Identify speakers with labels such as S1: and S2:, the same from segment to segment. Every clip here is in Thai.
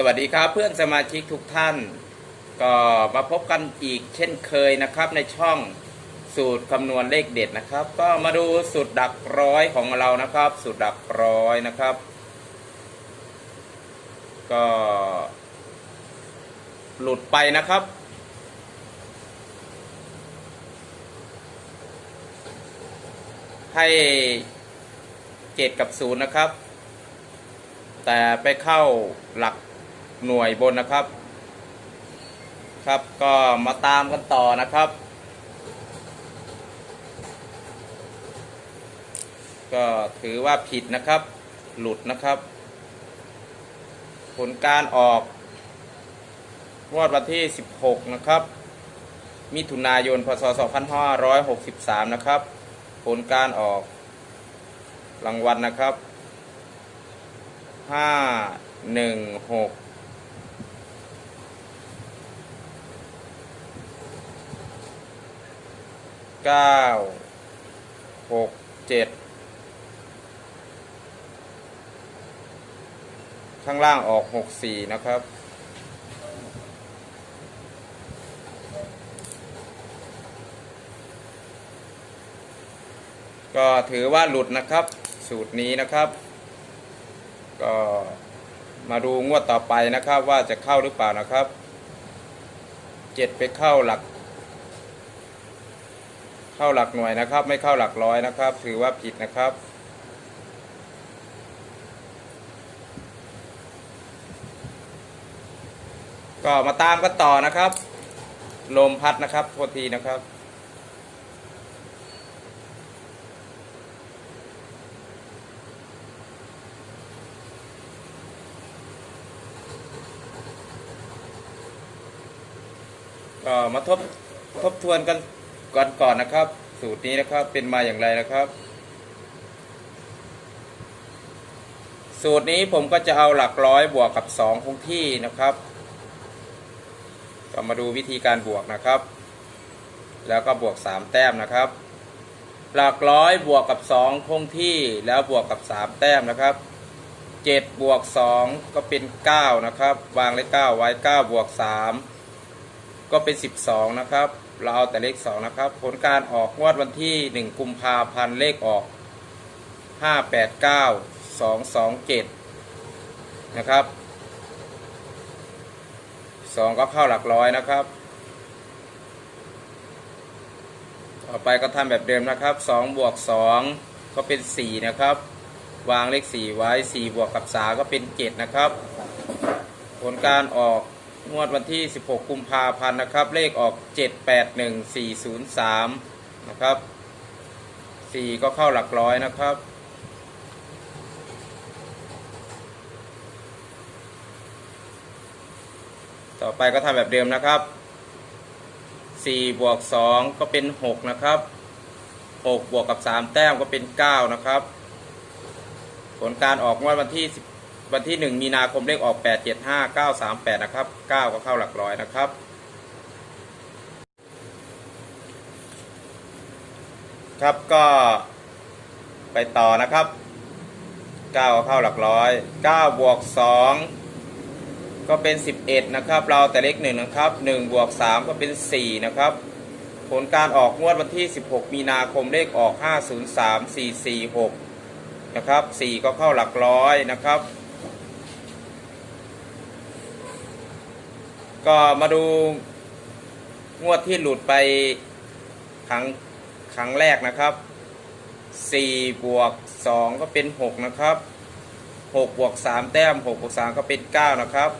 S1: สวัสดีครับเพื่อนสมาชิกทุกท่าน ก็มาพบกันอีกเช่นเคยนะครับในช่องสูตรคำนวณเลขเด็ดนะครับ ก็มาดูสูตรดักร้อยของเรานะครับ สูตรดักร้อยนะครับ ก็ หลุดไปนะครับ ให้เกตกับศูนย์นะครับ แต่ไปเข้าหลัก หน่วยบนนะครับ ครับก็มาตามกันต่อนะครับ ก็ถือว่าผิดนะครับ หลุดนะครับ ผลการออกงวดวันที่ 16 นะครับ มิถุนายน พศ 2563 นะครับ ผลการออกรางวัลนนะครับ 516 เก้าหกเจ็ดข้างล่างออกหกสี่นะครับ ก็ถือว่าหลุดนะครับ สูตรนี้นะครับ ก็มาดูงวดต่อไปนะครับว่าจะเข้าหรือเปล่านะครับ เจ็ดไปเข้าหลัก เข้าหลักหน่วยนะครับ ไม่เข้าหลักร้อยนะครับ ถือว่าผิดนะครับ ก็มาตามกันต่อนะครับ ลมพัดนะครับโทษทีนะครับก็มาทบทบทวนกัน ก่อนก่อนนะครับ สูตรนี้นะครับเป็นมาอย่างไรนะครับ สูตรนี้ผมก็จะเอาหลักร้อยบวกกับสองคงที่นะครับ ก็มาดูวิธีการบวกนะครับ แล้วก็บวกสามแต้มนะครับ หลักร้อยบวกกับสองคงที่แล้วบวกกับสามแต้มนะครับเจ็ดบวกสองก็เป็นเก้านะครับ วางเลขเก้าไว้เก้าบวกสาม ก็เป็น 12 นะครับ เราเอาแต่เลข 2 นะครับ ผลการออกงวดวันที่ 1 กุมภาพันธ์เลขออก 589 227 นะครับ 2 ก็เข้าหลักร้อยนะครับ ต่อไปก็ทำแบบเดิมนะครับ 2 บวก 2 ก็เป็น 4 นะครับ วางเลข 4 ไว้ 4 บวกกับ 3 ก็เป็น 7 นะครับ ผลการออก งวดวันที่ 16 กุมภาพันธ์นะครับ เลขออก 781403 นะครับ 4 ก็เข้าหลักร้อยนะครับ ต่อไปก็ทำแบบเดิมนะครับ 4 บวก 2 ก็เป็น 6 นะครับ 6 บวกกับ 3 แต้มก็เป็น 9 นะครับ ผลการออกงวดวันที่ 10 วันที่ 1 มีนาคมเลขออก 8 7 5 9 3 8 นะครับ 9 ก็เข้าหลักร้อยนะครับ ครับก็ไปต่อนะครับ 9 ก็เข้าหลักร้อย 9 บวก 2 ก็เป็น 11 นะครับ เราแต่เลข1นะครับ1บวก 3 ก็เป็น 4 นะครับ ผลการออกงวดวันที่ 16 มีนาคมเลขออก 503 446 นะครับ 4 ก็เข้าหลักร้อยนะครับ ก็มาดูงวดที่หลุดไปครั้งครั้งแรกนะครับ4บวก2ก็เป็น 6 นะครับ6บวก3แต้ม6บวก3ก็เป็น 9 นะครับ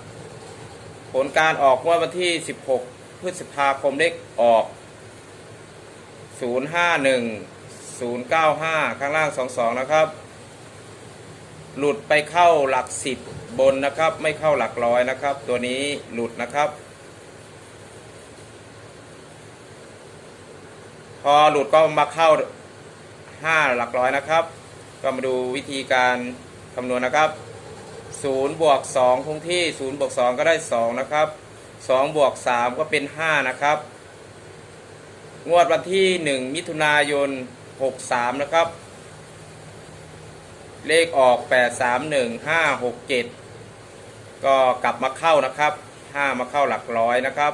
S1: ผลการออกงวดวันที่ 16 พฤษภาคมเลขออก 051 095 ข้างล่าง 22 นะครับ หลุดไปเข้าหลักสิ บนนะครับไม่เข้าหลักร้อยนะครับ ตัวนี้หลุดนะครับ พอหลุดก็มาเข้าห้าหลักร้อยนะครับ ก็มาดูวิธีการคำนวณนะครับศูนย์บวกสองคงที่ศูนย์บวกสองก็ได้สองนะครับสองบวกสามก็เป็นห้านะครับ งวดวันที่หนึ่งมิถุนายนหกสามนะครับ เลขออก 8 3 1 5 6 7 ก็กลับมาเข้านะครับห้ามาเข้าหลักร้อยนะครับ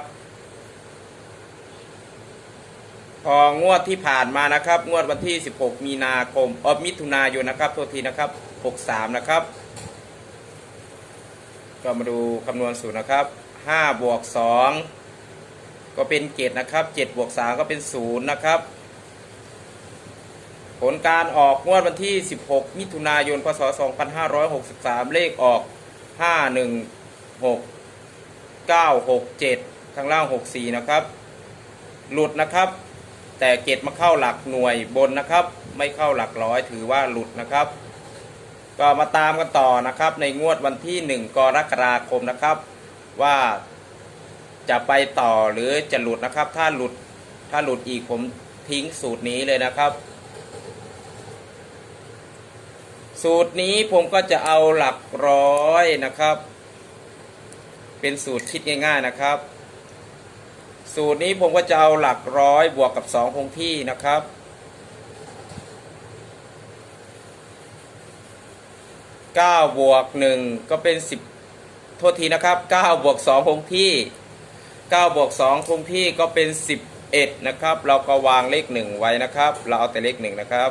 S1: พองวดที่ผ่านมานะครับ งวดวันที่ 16 มีนาคมเออมิถุนายนนะครับโทษทีนะครับ 63 นะครับ ก็มาดูคำนวณสูตรนะครับ5บวก2ก็เป็นเกตนะครับ7บวก3ก็เป็น 0 นะครับ ผลการออกงวดวันที่ 16 มิถุนายน พศ 2563 เลขออก 516 967ข้างล่าง 64 นะครับ หลุดนะครับ แต่เกตมาเข้าหลักหน่วยบนนะครับ ไม่เข้าหลักร้อยถือว่าหลุดนะครับ ก็มาตามกันต่อนะครับ ในงวดวันที่ 1 กรกฎาคมนะครับ ว่าจะไปต่อหรือจะหลุดนะครับ ถ้าหลุดถ้าหลุดอีกผมทิ้งสูตรนี้เลยนะครับ สูตรนี้ผมก็จะเอาหลักร้อยนะครับ เป็นสูตรคิดง่าย ๆนะครับ สูตรนี้ผมก็จะเอาหลักร้อยบวกกับสองคงที่นะครับเก้าบวกหนึ่งก็เป็นสิบโทษทีนะครับเก้าบวกสองคงที่เก้าบวกสองคงที่ก็เป็นสิบเอ็ดนะครับ เราก็วางเลขหนึ่งไว้นะครับ เราเอาแต่เลขหนึ่งนะครับ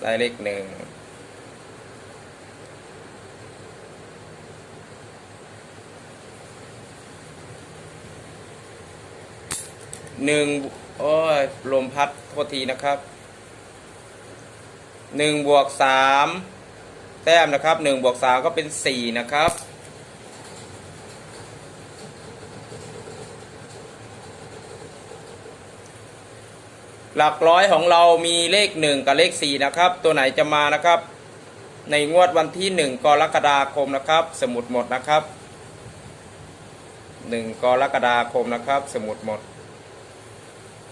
S1: ได้เลขหนึ่งหนึ่งโอ้ยลมพัดโทษทีนะครับหนึ่งบวกสามแต้มนะครับหนึ่งบวกสามก็เป็นสี่นะครับ หลักร้อยของเรามีเลขหนึ่งกับเลขสี่นะครับ ตัวไหนจะมานะครับ ในงวดวันที่หนึ่งกรกฎาคมนะครับ สมุดหมดนะครับหนึ่งกรกฎาคมนะครับ สมุดหมด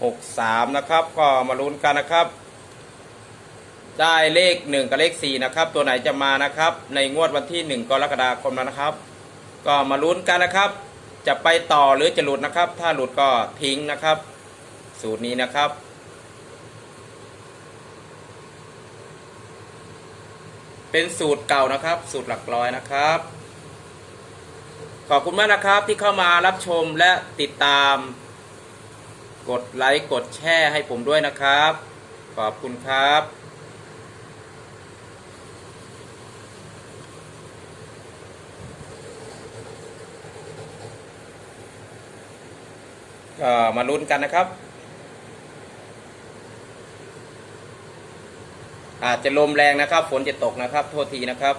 S1: หกสามนะครับ ก็มาลุ้นกันนะครับ ได้เลขหนึ่งกับเลขสี่นะครับ ตัวไหนจะมานะครับ ในงวดวันที่หนึ่งกรกฎาคมนะครับ ก็มาลุ้นกันนะครับ จะไปต่อหรือจะหลุดนะครับ ถ้าหลุดก็ทิ้งนะครับ สูตรนี้นะครับ เป็นสูตรเก่านะครับ สูตรหลักร้อยนะครับ ขอบคุณมากนะครับที่เข้ามารับชมและติดตาม กดไลค์กดแชร์ให้ผมด้วยนะครับ ขอบคุณครับก็มาลุ้นกันนะครับ อาจจะลมแรงนะครับ ฝนจะตกนะครับ โทษทีนะครับ